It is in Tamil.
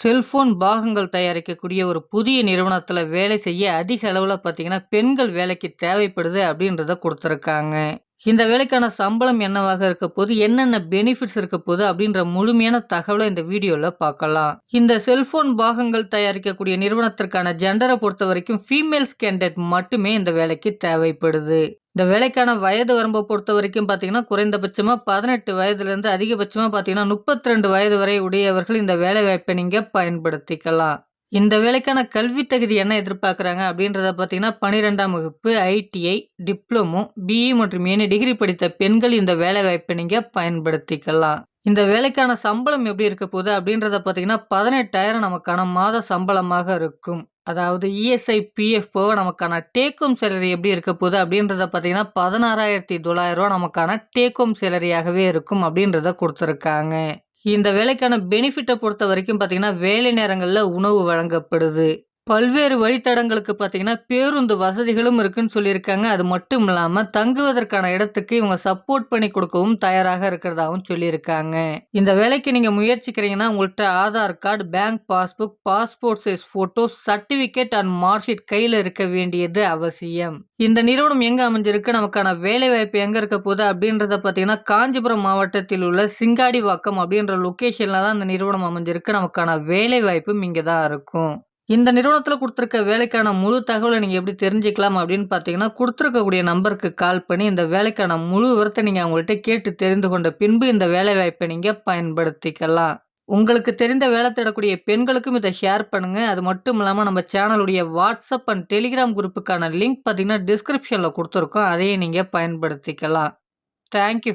செல்ஃபோன் பாகங்கள் தயாரிக்கக்கூடிய ஒரு புதிய நிறுவனத்தில் வேலை செய்ய அதிக அளவில் பார்த்தீங்கன்னா, பெண்கள் வேலைக்கு தேவைப்படுது அப்படின்றத கொடுத்துருக்காங்க இந்த வேலைக்கான சம்பளம் என்னவாக இருக்க போது, என்னென்ன பெனிஃபிட்ஸ் இருக்க போது அப்படின்ற முழுமையான தகவலை இந்த வீடியோவில் பார்க்கலாம். இந்த செல்போன் பாகங்கள் தயாரிக்கக்கூடிய நிறுவனத்திற்கான ஜென்டரை பொறுத்த வரைக்கும் ஃபீமேல்ஸ் கேண்டிடேட் மட்டுமே இந்த வேலைக்கு தேவைப்படுது. இந்த வேலைக்கான வயது வரம்பை பொறுத்த வரைக்கும் பார்த்தீங்கன்னா, குறைந்தபட்சமாக பதினெட்டு வயதுலேருந்து அதிகபட்சமாக பார்த்தீங்கன்னா, 32 வயது வரை உடையவர்கள் இந்த வேலைவாய்ப்பை நீங்கள் பயன்படுத்திக்கலாம். இந்த வேலைக்கான கல்வி தகுதி என்ன எதிர்பார்க்குறாங்க அப்படின்றத பார்த்தீங்கன்னா, 12ஆம் வகுப்பு, ஐடிஐ, டிப்ளமோ, பிஇ மற்றும் ஏனி டிகிரி படித்த பெண்கள் இந்த வேலைவாய்ப்பை நீங்கள் பயன்படுத்திக்கலாம். இந்த வேலைக்கான சம்பளம் எப்படி இருக்க போகுது அப்படின்றத பார்த்தீங்கன்னா, 18,000 நமக்கான மாத சம்பளமாக இருக்கும். அதாவது இஎஸ்ஐ, பிஎஃப் நமக்கான டேக் ஹோம் சேலரி எப்படி இருக்க போகுது அப்படின்றத பார்த்தீங்கன்னா, பதினாறாயிரத்தி தொள்ளாயிரரூவா நமக்கான டேக் ஹோம் சேலரியாகவே இருக்கும் அப்படின்றத கொடுத்துருக்காங்க இந்த வேலைக்கான பெனிஃபிட்டை பொறுத்த வரைக்கும் பார்த்தீங்கன்னா, வேலை நேரங்களில் உணவு வழங்கப்படுது. பல்வேறு வழித்தடங்களுக்கு பார்த்தீங்கன்னா, பேருந்து வசதிகளும் இருக்குன்னு சொல்லியிருக்காங்க. அது மட்டும் இல்லாமல் தங்குவதற்கான இடத்துக்கு இவங்க சப்போர்ட் பண்ணி கொடுக்கவும் தயாராக இருக்கிறதாகவும் சொல்லியிருக்காங்க. இந்த வேலைக்கு நீங்கள் முயற்சிக்கிறீங்கன்னா, உங்கள்கிட்ட Aadhaar card, bank passbook, passport size photo, certificate and mark sheet இருக்க வேண்டியது அவசியம். இந்த நிறுவனம் எங்கே அமைஞ்சிருக்கு, நமக்கான வேலைவாய்ப்பு எங்கே இருக்க போகுது அப்படின்றத பார்த்தீங்கன்னா, காஞ்சிபுரம் மாவட்டத்தில் உள்ள சிங்காடிவாக்கம் அப்படின்ற லொக்கேஷனில் தான் இந்த நிறுவனம் அமைஞ்சிருக்கு. நமக்கான வேலைவாய்ப்பும் இங்கே தான் இருக்கும். இந்த நிறுவனத்தில் கொடுத்துருக்க வேலைக்கான முழு தகவலை நீங்கள் எப்படி தெரிஞ்சுக்கலாம் அப்படின்னு பார்த்தீங்கன்னா, கொடுத்துருக்கக்கூடிய நம்பருக்கு கால் பண்ணி இந்த வேலைக்கான முழு விவரத்தை நீங்கள் அவங்கள்ட்ட கேட்டு தெரிந்து கொண்ட பின்பு இந்த வேலைவாய்ப்பை நீங்கள் பயன்படுத்திக்கலாம். உங்களுக்கு தெரிந்த வேலை தேடக்கூடிய பெண்களுக்கும் இதை ஷேர் பண்ணுங்கள் அது மட்டும் இல்லாமல் நம்ம சேனலுடைய வாட்ஸ்அப் அண்ட் டெலிகிராம் குரூப்புக்கான லிங்க் பார்த்தீங்கன்னா, டிஸ்கிரிப்ஷனில் கொடுத்துருக்கோம் அதையும் நீங்கள் பயன்படுத்திக்கலாம். Thank you